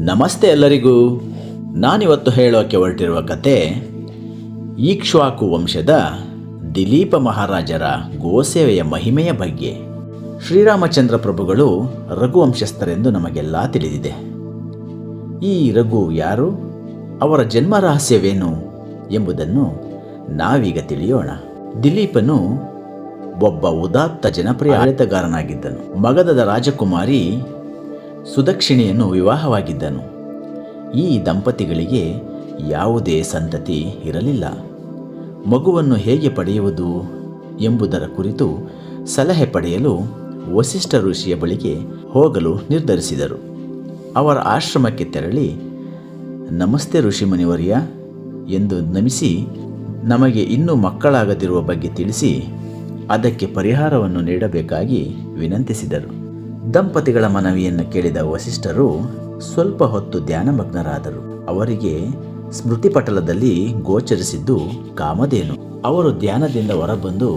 ನಮಸ್ತೆ ಎಲ್ಲರಿಗೂ. ನಾನಿವತ್ತು ಹೇಳೋಕೆ ಹೊರಟಿರುವ ಕತೆ, ಈಕ್ಷ್ವಾಕು ವಂಶದ ದಿಲೀಪ ಮಹಾರಾಜರ ಗೋಸೇವೆಯ ಮಹಿಮೆಯ ಬಗ್ಗೆ. ಶ್ರೀರಾಮಚಂದ್ರ ಪ್ರಭುಗಳು ರಘುವಂಶಸ್ಥರೆಂದು ನಮಗೆಲ್ಲ ತಿಳಿದಿದೆ. ಈ ರಘು ಯಾರು? ಅವರ ಜನ್ಮ ರಹಸ್ಯವೇನು ಎಂಬುದನ್ನು ನಾವೀಗ ತಿಳಿಯೋಣ. ದಿಲೀಪನು ಒಬ್ಬ ಉದಾತ್ತ ಜನಪ್ರಿಯ ಆಡಳಿತಗಾರನಾಗಿದ್ದನು. ಮಗಧದ ರಾಜಕುಮಾರಿ ಸುದಕ್ಷಿಣೆಯನ್ನು ವಿವಾಹವಾಗಿದ್ದನು. ಈ ದಂಪತಿಗಳಿಗೆ ಯಾವುದೇ ಸಂತತಿ ಇರಲಿಲ್ಲ. ಮಗುವನ್ನು ಹೇಗೆ ಪಡೆಯುವುದು ಎಂಬುದರ ಕುರಿತು ಸಲಹೆ ಪಡೆಯಲು ವಸಿಷ್ಠ ಋಷಿಯ ಬಳಿಗೆ ಹೋಗಲು ನಿರ್ಧರಿಸಿದರು. ಅವರ ಆಶ್ರಮಕ್ಕೆ ತೆರಳಿ, ನಮಸ್ತೆ ಋಷಿಮುನಿವರ್ಯ ಎಂದು ನಮಿಸಿ ನಮಗೆ ಇನ್ನೂ ಮಕ್ಕಳಾಗದಿರುವ ಬಗ್ಗೆ ತಿಳಿಸಿ, ಅದಕ್ಕೆ ಪರಿಹಾರವನ್ನು ನೀಡಬೇಕಾಗಿ ವಿನಂತಿಸಿದರು. ದಂಪತಿಗಳ ಮನವಿಯನ್ನು ಕೇಳಿದ ವಸಿಷ್ಠರು ಸ್ವಲ್ಪ ಹೊತ್ತು ಧ್ಯಾನಮಗ್ನರಾದರು. ಅವರಿಗೆ ಸ್ಮೃತಿಪಟಲದಲ್ಲಿ ಗೋಚರಿಸಿದ್ದು ಕಾಮಧೇನು. ಅವರು ಧ್ಯಾನದಿಂದ ಹೊರಬಂದು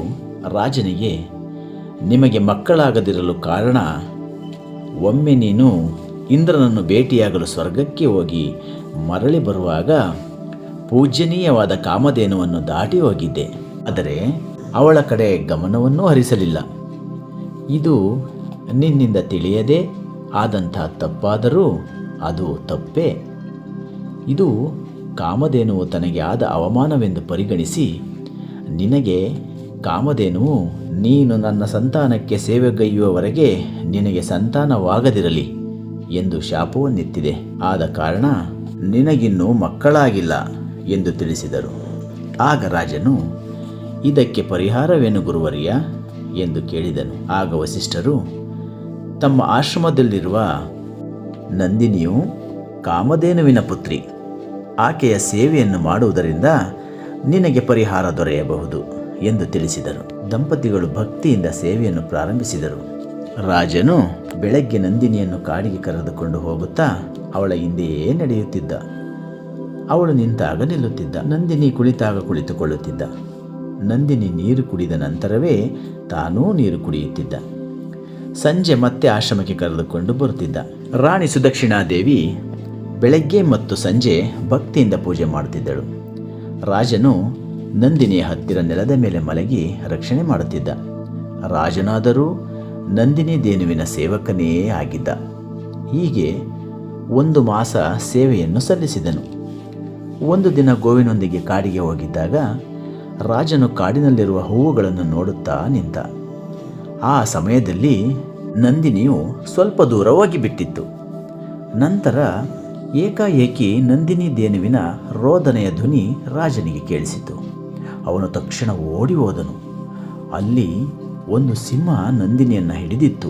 ರಾಜನಿಗೆ, ನಿಮಗೆ ಮಕ್ಕಳಾಗದಿರಲು ಕಾರಣ, ಒಮ್ಮೆ ನೀನು ಇಂದ್ರನನ್ನು ಭೇಟಿಯಾಗಲು ಸ್ವರ್ಗಕ್ಕೆ ಹೋಗಿ ಮರಳಿ ಬರುವಾಗ ಪೂಜ್ಯನೀಯವಾದ ಕಾಮಧೇನುವನ್ನು ದಾಟಿ ಹೋಗಿದ್ದೆ. ಆದರೆ ಅವಳ ಕಡೆ ಗಮನವನ್ನೂ ಹರಿಸಲಿಲ್ಲ. ಇದು ನಿನ್ನಿಂದ ತಿಳಿಯದೆ ಆದಂಥ ತಪ್ಪಾದರೂ ಅದು ತಪ್ಪೇ. ಇದು ಕಾಮಧೇನುವು ತನಗೆ ಆದ ಅವಮಾನವೆಂದು ಪರಿಗಣಿಸಿ, ನಿನಗೆ ಕಾಮಧೇನುವು ನೀನು ನನ್ನ ಸಂತಾನಕ್ಕೆ ಸೇವೆಗೈಯುವವರೆಗೆ ನಿನಗೆ ಸಂತಾನವಾಗದಿರಲಿ ಎಂದು ಶಾಪವನ್ನೆತ್ತಿದೆ. ಆದ ಕಾರಣ ನಿನಗಿನ್ನೂ ಮಕ್ಕಳಾಗಿಲ್ಲ ಎಂದು ತಿಳಿಸಿದರು. ಆಗ ರಾಜನು, ಇದಕ್ಕೆ ಪರಿಹಾರವೇನು ಗುರುವರಿಯ? ಎಂದು ಕೇಳಿದನು. ಆಗ ವಸಿಷ್ಠರು ತಮ್ಮ ಆಶ್ರಮದಲ್ಲಿರುವ ನಂದಿನಿಯು ಕಾಮಧೇನುವಿನ ಪುತ್ರಿ. ಆಕೆಯ ಸೇವೆಯನ್ನು ಮಾಡುವುದರಿಂದ ನಿನಗೆ ಪರಿಹಾರ ದೊರೆಯಬಹುದು ಎಂದು ತಿಳಿಸಿದರು. ದಂಪತಿಗಳು ಭಕ್ತಿಯಿಂದ ಸೇವೆಯನ್ನು ಪ್ರಾರಂಭಿಸಿದರು. ರಾಜನು ಬೆಳಗ್ಗೆ ನಂದಿನಿಯನ್ನು ಕಾಡಿಗೆ ಕರೆದುಕೊಂಡು ಹೋಗುತ್ತಾ ಅವಳ ಹಿಂದೆಯೇ ನಡೆಯುತ್ತಿದ್ದ. ಅವಳು ನಿಂತಾಗ ನಿಲ್ಲುತ್ತಿದ್ದ. ನಂದಿನಿ ಕುಳಿತಾಗ ಕುಳಿತುಕೊಳ್ಳುತ್ತಿದ್ದ. ನಂದಿನಿ ನೀರು ಕುಡಿದ ನಂತರವೇ ತಾನೂ ನೀರು ಕುಡಿಯುತ್ತಿದ್ದ. ಸಂಜೆ ಮತ್ತೆ ಆಶ್ರಮಕ್ಕೆ ಕರೆದುಕೊಂಡು ಬರುತ್ತಿದ್ದ. ರಾಣಿ ಸುದಕ್ಷಿಣಾದೇವಿ ಬೆಳಗ್ಗೆ ಮತ್ತು ಸಂಜೆ ಭಕ್ತಿಯಿಂದ ಪೂಜೆ ಮಾಡುತ್ತಿದ್ದಳು. ರಾಜನು ನಂದಿನಿಯ ಹತ್ತಿರ ನೆಲದ ಮೇಲೆ ಮಲಗಿ ರಕ್ಷಣೆ ಮಾಡುತ್ತಿದ್ದ. ರಾಜನಾದರೂ ನಂದಿನಿ ದೇನುವಿನ ಸೇವಕನೇ ಆಗಿದ್ದ. ಹೀಗೆ ಒಂದು ಮಾಸ ಸೇವೆಯನ್ನು ಸಲ್ಲಿಸಿದನು. ಒಂದು ದಿನ ಗೋವಿನೊಂದಿಗೆ ಕಾಡಿಗೆ ಹೋಗಿದ್ದಾಗ ರಾಜನು ಕಾಡಿನಲ್ಲಿರುವ ಹೂವುಗಳನ್ನು ನೋಡುತ್ತಾ ನಿಂತ ಆ ಸಮಯದಲ್ಲಿ ನಂದಿನಿಯು ಸ್ವಲ್ಪ ದೂರವಾಗಿ ಬಿಟ್ಟಿತ್ತು ನಂತರ ಏಕಾಏಕಿ ನಂದಿನಿ ದೇನುವಿನ ರೋದನೆಯ ಧ್ವನಿ ರಾಜನಿಗೆ ಕೇಳಿಸಿತು. ಅವನು ತಕ್ಷಣ ಓಡಿ ಹೋದನು. ಅಲ್ಲಿ ಒಂದು ಸಿಂಹ ನಂದಿನಿಯನ್ನು ಹಿಡಿದಿತ್ತು.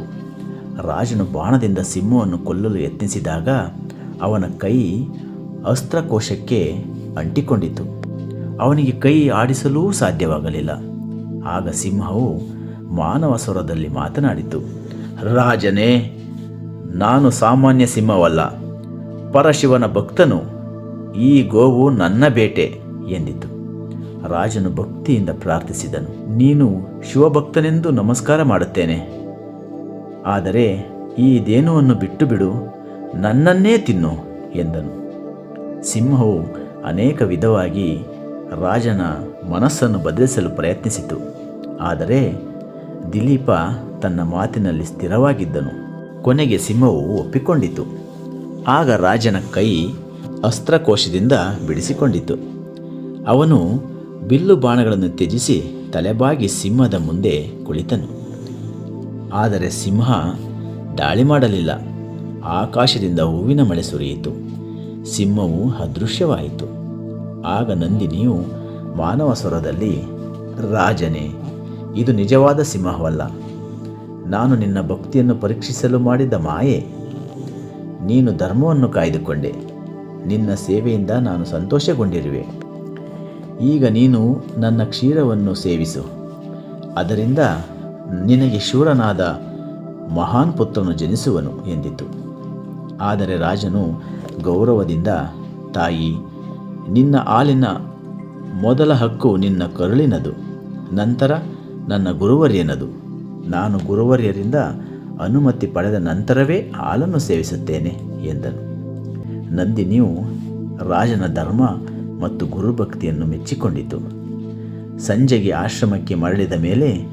ರಾಜನು ಬಾಣದಿಂದ ಸಿಂಹವನ್ನು ಕೊಲ್ಲಲು ಯತ್ನಿಸಿದಾಗ ಅವನ ಕೈ ಅಸ್ತ್ರಕೋಶಕ್ಕೆ ಅಂಟಿಕೊಂಡಿತು. ಅವನಿಗೆ ಕೈ ಆಡಿಸಲೂ ಸಾಧ್ಯವಾಗಲಿಲ್ಲ. ಆಗ ಸಿಂಹವು ಮಾನವ ಸ್ವರದಲ್ಲಿ ಮಾತನಾಡಿತು. ರಾಜನೇ, ನಾನು ಸಾಮಾನ್ಯ ಸಿಂಹವಲ್ಲ. ಪರಶಿವನ ಭಕ್ತನು ಈ ಗೋವು ನನ್ನ ಬೇಟೆ ಎಂದಿತು. ರಾಜನು ಭಕ್ತಿಯಿಂದ ಪ್ರಾರ್ಥಿಸಿದನು. ನೀನು ಶಿವಭಕ್ತನೆಂದು ನಮಸ್ಕಾರ ಮಾಡುತ್ತೇನೆ. ಆದರೆ ಈ ದೇನುವನ್ನು ಬಿಟ್ಟು ಬಿಡು ನನ್ನನ್ನೇ ತಿನ್ನು ಎಂದನು. ಸಿಂಹವು ಅನೇಕ ವಿಧವಾಗಿ ರಾಜನ ಮನಸ್ಸನ್ನು ಬದಲಿಸಲು ಪ್ರಯತ್ನಿಸಿತು. ಆದರೆ ದಿಲೀಪ ತನ್ನ ಮಾತಿನಲ್ಲಿ ಸ್ಥಿರವಾಗಿದ್ದನು. ಕೊನೆಗೆ ಸಿಂಹವು ಒಪ್ಪಿಕೊಂಡಿತು. ಆಗ ರಾಜನ ಕೈ ಅಸ್ತ್ರಕೋಶದಿಂದ ಬಿಡಿಸಿಕೊಂಡಿತು. ಅವನು ಬಿಲ್ಲು ಬಾಣಗಳನ್ನು ತ್ಯಜಿಸಿ ತಲೆಬಾಗಿ ಸಿಂಹದ ಮುಂದೆ ಕುಳಿತನು. ಆದರೆ ಸಿಂಹ ದಾಳಿ ಮಾಡಲಿಲ್ಲ. ಆಕಾಶದಿಂದ ಹೂವಿನ ಮಳೆ ಸುರಿಯಿತು. ಸಿಂಹವು ಅದೃಶ್ಯವಾಯಿತು. ಆಗ ನಂದಿನಿಯು ಮಾನವ ಸ್ವರದಲ್ಲಿ, ರಾಜನೇ ಇದು ನಿಜವಾದ ಸಿಂಹವಲ್ಲ. ನಾನು ನಿನ್ನ ಭಕ್ತಿಯನ್ನು ಪರೀಕ್ಷಿಸಲು ಮಾಡಿದ ಮಾಯೆ. ನೀನು ಧರ್ಮವನ್ನು ಕಾಯ್ದುಕೊಂಡೆ. ನಿನ್ನ ಸೇವೆಯಿಂದ ನಾನು ಸಂತೋಷಗೊಂಡಿರುವೆ. ಈಗ ನೀನು ನನ್ನ ಕ್ಷೀರವನ್ನು ಸೇವಿಸು. ಅದರಿಂದ ನಿನಗೆ ಶೂರನಾದ ಮಹಾನ್ ಪುತ್ರನು ಜನಿಸುವನು ಎಂದಿತು. ಆದರೆ ರಾಜನು ಗೌರವದಿಂದ, ತಾಯಿ, ನಿನ್ನ ಹಾಲಿನ ಮೊದಲ ಹಕ್ಕು ನಿನ್ನ ಕರುಳಿನದು. ನಂತರ ನನ್ನ ಗುರುವರ್ಯನದು ನಾನು ಗುರುವರ್ಯರಿಂದ ಅನುಮತಿ ಪಡೆದ ನಂತರವೇ ಹಾಲನ್ನು ಸೇವಿಸುತ್ತೇನೆ, ಎಂದನು. ನಂದಿನಿಯು ರಾಜನ ಧರ್ಮ ಮತ್ತು ಗುರುಭಕ್ತಿಯನ್ನು ಮೆಚ್ಚಿಕೊಂಡಿತು. ಸಂಜೆಗೆ ಆಶ್ರಮಕ್ಕೆ ಮರಳಿದ ಮೇಲೆ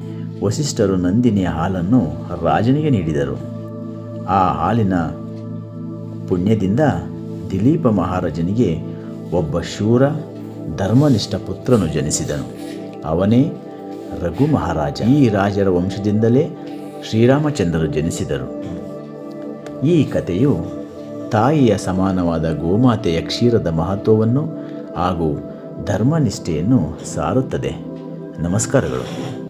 ವಸಿಷ್ಠರು ನಂದಿನಿಯ ಹಾಲನ್ನು ರಾಜನಿಗೆ ನೀಡಿದರು. ಆ ಹಾಲಿನ ಪುಣ್ಯದಿಂದ ದಿಲೀಪ ಮಹಾರಾಜನಿಗೆ ಒಬ್ಬ ಶೂರ ಧರ್ಮನಿಷ್ಠ ಪುತ್ರನು ಜನಿಸಿದನು. ಅವನೇ ರಘು ಮಹಾರಾಜ ಈ ರಾಜರ ವಂಶದಿಂದಲೇ ಶ್ರೀರಾಮಚಂದ್ರರು ಜನಿಸಿದರು. ಈ ಕಥೆಯು ತಾಯಿಯ ಸಮಾನವಾದ ಗೋಮಾತೆಯ ಕ್ಷೀರದ ಮಹತ್ವವನ್ನು ಹಾಗೂ ಧರ್ಮನಿಷ್ಠೆಯನ್ನು ಸಾರುತ್ತದೆ. ನಮಸ್ಕಾರಗಳು.